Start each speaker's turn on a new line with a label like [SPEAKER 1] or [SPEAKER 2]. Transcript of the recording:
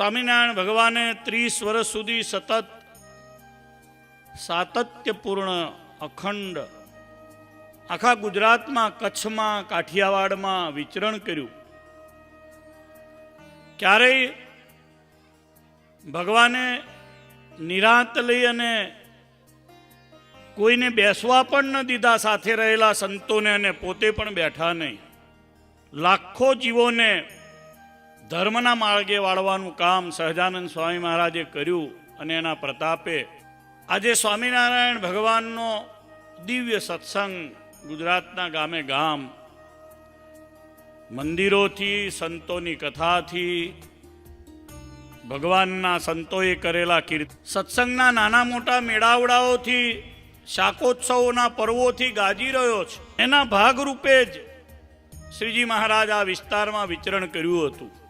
[SPEAKER 1] સ્વામિનારાયણ ભગવાને ત્રીસ વર્ષ સુધી સતત સાતત્યપૂર્ણ અખંડ આખા ગુજરાતમાં, કચ્છમાં, કાઠિયાવાડમાં વિચરણ કર્યું. ક્યારેય ભગવાને નિરાંત લઈ અને કોઈને બેસવા પણ ન દીધા, સાથે રહેલા સંતોને અને પોતે પણ બેઠા નહીં. લાખો જીવોને ધર્મના માર્ગે વાળવાનું કામ સહજાનંદ સ્વામી મહારાજે કર્યું અને એના પ્રતાપે આજે સ્વામિનારાયણ ભગવાનનો દિવ્ય સત્સંગ ગુજરાતના ગામે ગામ મંદિરોથી, સંતોની કથાથી, ભગવાનના સંતોએ કરેલા કીર્તિ સત્સંગના નાના મોટા મેળાવડાઓથી, શાકોત્સવોના પર્વોથી ગાજી રહ્યો છે. એના ભાગરૂપે જ શ્રીજી મહારાજ આ વિસ્તારમાં વિચરણ કર્યું હતું.